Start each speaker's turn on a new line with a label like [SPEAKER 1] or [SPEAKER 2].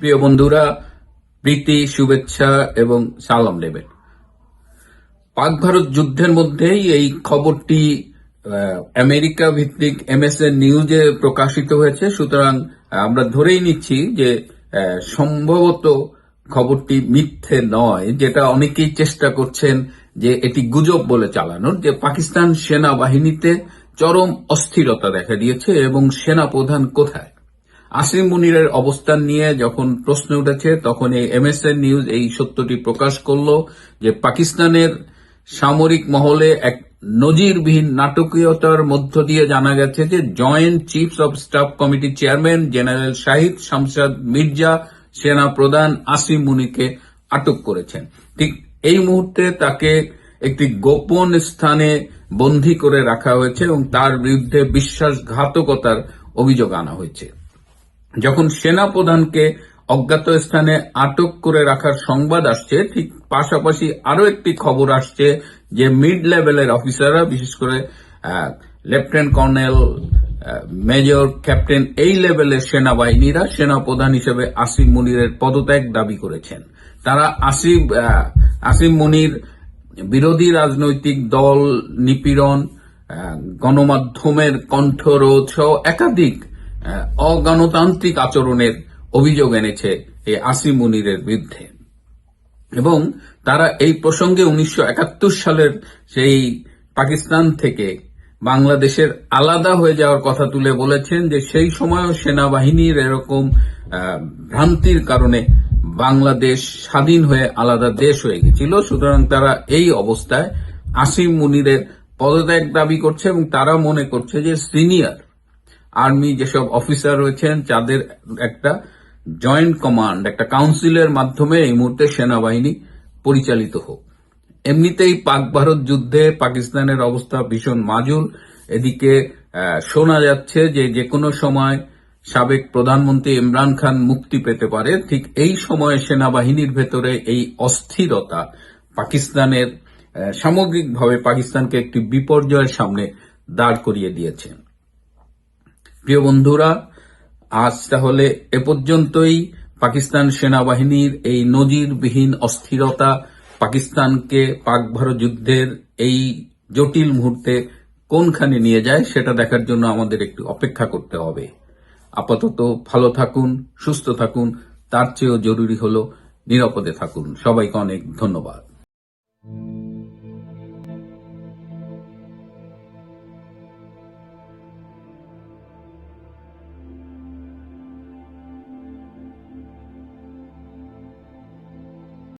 [SPEAKER 1] প্রিয় বন্ধুরা, প্রীতি, শুভেচ্ছা এবং সালাম নেবেন। পাক ভারত যুদ্ধের মধ্যেই এই খবরটি আমেরিকা ভিত্তিক এমএসএন নিউজে প্রকাশিত হয়েছে। সুতরাং আমরা ধরেই নিচ্ছি যে সম্ভবত খবরটি মিথ্যে নয়, যেটা অনেকেই চেষ্টা করছেন যে এটি গুজব বলে চালানোর, যে পাকিস্তান সেনাবাহিনীতে চরম অস্থিরতা দেখা দিয়েছে এবং সেনা প্রধান কোথায়? আসিম মুনিরের অবস্থান নিয়ে যখন প্রশ্ন উঠেছে, তখন এই এমএসএন নিউজ এই সত্যটি প্রকাশ করল যে পাকিস্তানের সামরিক মহলে এক নজিরবিহীন নাটকীয়তার মধ্য দিয়ে জানা গেছে যে জয়েন্ট চিফস অব স্টাফ কমিটির চেয়ারম্যান জেনারেল শাহিদ শামসাদ মির্জা সেনা প্রধান আসিম মুনিকে আটক করেছেন। ঠিক এই মুহূর্তে তাকে একটি গোপন স্থানে বন্দী করে রাখা হয়েছে এবং তার বিরুদ্ধে বিশ্বাসঘাতকতার অভিযোগ আনা হয়েছে। যখন সেনা প্রধানকে অজ্ঞাত স্থানে আটক করে রাখার সংবাদ আসছে, ঠিক পাশাপাশি আরও একটি খবর আসছে যে মিড লেভেলের অফিসাররা, বিশেষ করে লেফটেন্যান্ট কর্নেল মেজর, ক্যাপ্টেন এই লেভেলের সেনাবাহিনীরা সেনা প্রধান হিসেবে আসিফ মুনিরের পদত্যাগ দাবি করেছেন। তারা আসিফ আসিফ মুনির বিরোধী রাজনৈতিক দল, নিপীড়ন গণমাধ্যমের কণ্ঠরোধ সহ একাধিক অগণতান্ত্রিক আচরণের অভিযোগ এনেছে এই আসিম মুনিরের বিরুদ্ধে। এবং তারা এই প্রসঙ্গে উনিশশো একাত্তর সালের সেই পাকিস্তান থেকে বাংলাদেশের আলাদা হয়ে যাওয়ার কথা তুলে বলেছেন যে সেই সময়ও সেনাবাহিনীর এরকম ভ্রান্তির কারণে বাংলাদেশ স্বাধীন হয়ে আলাদা দেশ হয়ে গেছিল। সুতরাং তারা এই অবস্থায় আসিম মুনিরের পদত্যাগ দাবি করছে এবং তারা মনে করছে যে সিনিয়র আর্মি যেসব অফিসার রয়েছেন তাদের একটা জয়েন্ট কমান্ড, একটা কাউন্সিলের মাধ্যমে এই মুহূর্তে সেনাবাহিনী পরিচালিত হোক। এমনিতেই পাক ভারত যুদ্ধে পাকিস্তানের অবস্থা ভীষণ মাজুল। এদিকে শোনা যাচ্ছে যে যে কোনো সময় সাবেক প্রধানমন্ত্রী ইমরান খান মুক্তি পেতে পারে। ঠিক এই সময়ে সেনাবাহিনীর ভেতরে এই অস্থিরতা পাকিস্তানের সামগ্রিকভাবে পাকিস্তানকে একটি বিপর্যয়ের সামনে দাঁড় করিয়ে দিয়েছে। প্রিয় বন্ধুরা, আজ তাহলে এ পর্যন্তই। পাকিস্তান সেনাবাহিনীর এই নজিরবিহীন অস্থিরতা পাকিস্তানকে পাক ভারত যুদ্ধের এই জটিল মুহূর্তে কোনখানে নিয়ে যায়, সেটা দেখার জন্য আমাদের একটু অপেক্ষা করতে হবে। আপাতত ভালো থাকুন, সুস্থ থাকুন, তার চেয়েও জরুরি হল নিরাপদে থাকুন। সবাইকে অনেক ধন্যবাদ।